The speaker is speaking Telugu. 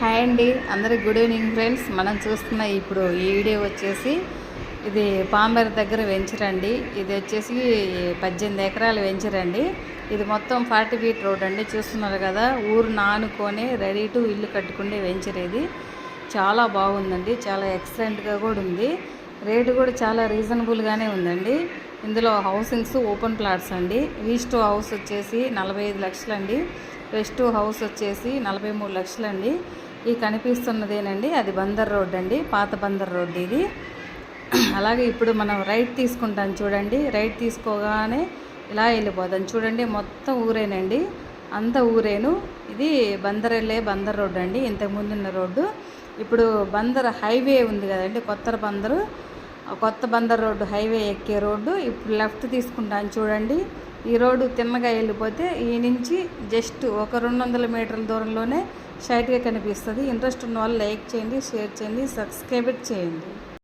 హాయ్ అండి. అందరికి గుడ్ ఈవినింగ్ ఫ్రెండ్స్. మనం చూస్తున్న ఇప్పుడు ఈ వీడియో వచ్చేసి ఇది పాంబేర దగ్గర వెంచరండి ఇది వచ్చేసి పద్దెనిమిది ఎకరాలు వెంచరండి ఇది మొత్తం ఫార్టీ ఫీట్ రోడ్ అండి. చూస్తున్నారు కదా ఊరు నానుకొని రెడీ టు ఇల్లు కట్టుకునే వెంచర్ ఇది. చాలా బాగుందండి. చాలా ఎక్సలెంట్గా కూడా ఉంది. రేటు కూడా చాలా రీజనబుల్గానే ఉందండి. ఇందులో హౌసింగ్స్ ఓపెన్ ప్లాట్స్ అండి. ఈస్ట్ హౌస్ వచ్చేసి నలభై ఐదు లక్షలండి. వెస్ట్ హౌస్ వచ్చేసి నలభై మూడు లక్షలండి. ఈ కనిపిస్తున్నదేనండి. అది బందర్ రోడ్ అండి. పాత బందర్ రోడ్ ఇది. అలాగే ఇప్పుడు మనం రైట్ తీసుకుంటాం చూడండి. రైట్ తీసుకోగానే ఇలా వెళ్ళిపోదాం చూడండి మొత్తం ఊరేనండి. అంత ఊరేను. ఇది బందర్ వెళ్ళే బందర్ రోడ్ అండి. ఇంతకుముందు ఉన్న రోడ్డు. ఇప్పుడు బందర్ హైవే ఉంది కదండి కొత్త బందరు. కొత్త బందర్ రోడ్డు హైవే ఎక్కే రోడ్డు. ఇప్పుడు లెఫ్ట్ తీసుకుంటాను చూడండి. ఈ రోడ్డు తిన్నగా వెళ్ళిపోతే ఈ నుంచి జస్ట్ ఒక రెండు వందల మీటర్ల దూరంలోనే షైట్గా కనిపిస్తుంది. ఇంట్రెస్ట్ ఉన్న వాళ్ళు లైక్ చేయండి షేర్ చేయండి సబ్స్క్రైబ్ చేయండి.